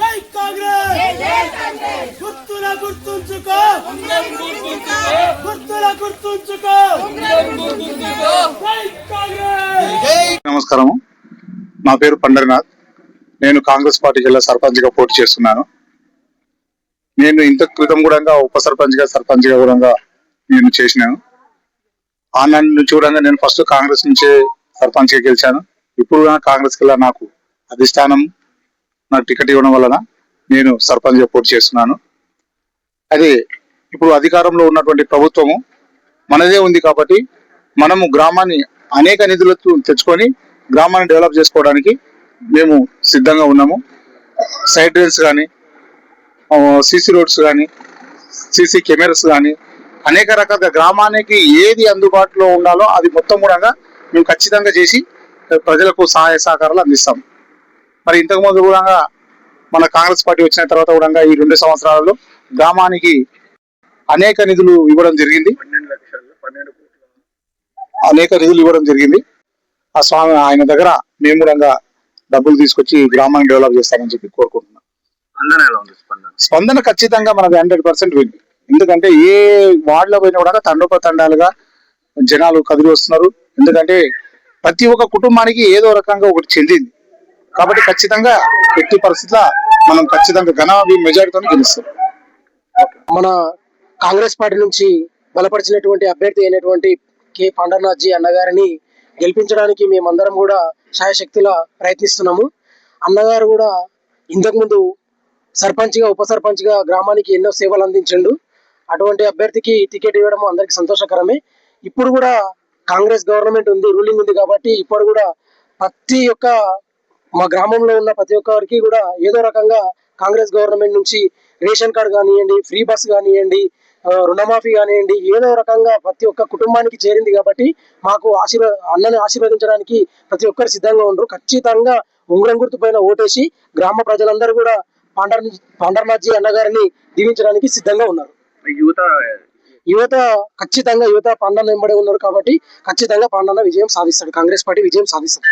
జై కాంగ్రెస్! గుర్తుల గుర్తుంచుకో! గుర్తుల గుర్తుంచుకో! నమస్కారము నా పేరు పండరినాథ్. నేను కాంగ్రెస్ పార్టీ జిల్లా సర్పంచ్గా పోటీ చేస్తున్నాను. నేను ఇంత క్రితం కూడా ఉప సర్పంచ్గా సర్పంచ్గా కూడా నేను చేసినాను. ఆ నన్ను చూడంగా నేను ఫస్ట్ కాంగ్రెస్ నుంచే సర్పంచ్గా గెలిచాను. ఇప్పుడు కాంగ్రెస్ కల్లా నాకు అధిష్టానం నాకు టికెట్ ఇవ్వడం వలన నేను సర్పంచ్ పోటీ చేస్తున్నాను. అది ఇప్పుడు అధికారంలో ఉన్నటువంటి ప్రభుత్వము మనదే ఉంది కాబట్టి మనము గ్రామాన్ని అనేక నిధులతో తెచ్చుకొని గ్రామాన్ని డెవలప్ చేసుకోవడానికి మేము సిద్ధంగా ఉన్నాము. సైడ్ డ్రైన్స్ కానీ సీసీ రోడ్స్ కానీ సీసీ కెమెరాస్ కానీ అనేక రకాల గ్రామానికి ఏది అందుబాటులో ఉండాలో అది మొత్తం కూడా మేము ఖచ్చితంగా చేసి ప్రజలకు సహాయ సహకారాలు అందిస్తాం. మరి ఇంతకుముందు కూడా మన కాంగ్రెస్ పార్టీ వచ్చిన తర్వాత కూడా ఈ రెండు సంవత్సరాలలో గ్రామానికి అనేక నిధులు ఇవ్వడం జరిగింది. అనేక నిధులు ఇవ్వడం జరిగింది. ఆ స్వామి ఆయన దగ్గర మేము కూడా డబ్బులు తీసుకొచ్చి గ్రామాన్ని డెవలప్ చేస్తామని చెప్పి కోరుకుంటున్నాం. స్పందన ఉంది ఖచ్చితంగా మనది హండ్రెడ్ పర్సెంట్ విన్ ఎందుకంటే ఏ వార్డులో పోయినా కూడా తండోపతండాలుగా జనాలు కదిలి వస్తున్నారు. ఎందుకంటే ప్రతి ఒక్క కుటుంబానికి ఏదో రకంగా ఒకటి చెందింది. కాబట్టి ఖచ్చితంగా ఎట్టి పరిస్థితుల్లో మనం ఖచ్చితంగా ఘన మెజారిటీతో గెలుస్తాం. మన కాంగ్రెస్ పార్టీ నుంచి బలపరిచినటువంటి అభ్యర్థి అయినటువంటి కె. పండర్నాథ్జీ అన్నగారిని గెలిపించడానికి మేమందరం కూడా శాయశక్తుల ప్రయత్నిస్తున్నాము. అన్నగారు కూడా ఇంతకుముందు సర్పంచ్గా ఉప సర్పంచ్గా గ్రామానికి ఎన్నో సేవలు అందించిండు. అటువంటి అభ్యర్థికి టికెట్ ఇవ్వడం అందరికి సంతోషకరమే. ఇప్పుడు కూడా కాంగ్రెస్ గవర్నమెంట్ ఉంది రూలింగ్ ఉంది కాబట్టి ఇప్పుడు కూడా ప్రతి ఒక్క మా గ్రామంలో ఉన్న ప్రతి ఒక్కరికి కూడా ఏదో రకంగా కాంగ్రెస్ గవర్నమెంట్ నుంచి రేషన్ కార్డు కానివ్వండి ఫ్రీ బస్ కానివ్వండి రుణమాఫీ కానివ్వండి ఏదో రకంగా ప్రతి ఒక్క కుటుంబానికి చేరింది కాబట్టి మాకు ఆశీర్వ అన్నని ఆశీర్వదించడానికి ప్రతి ఒక్కరు సిద్ధంగా ఉండరు. ఖచ్చితంగా ఉంగరం గుర్తు పైన ఓటేసి గ్రామ ప్రజలందరూ కూడా పాండర్ పాండర్నాథ్జీ అన్నగారిని దీవించడానికి సిద్ధంగా ఉన్నారు. యువత యువత ఖచ్చితంగా యువత పాండన్న వెంబడే ఉన్నారు కాబట్టి ఖచ్చితంగా పండన విజయం సాధిస్తాడు. కాంగ్రెస్ పార్టీ విజయం సాధిస్తాడు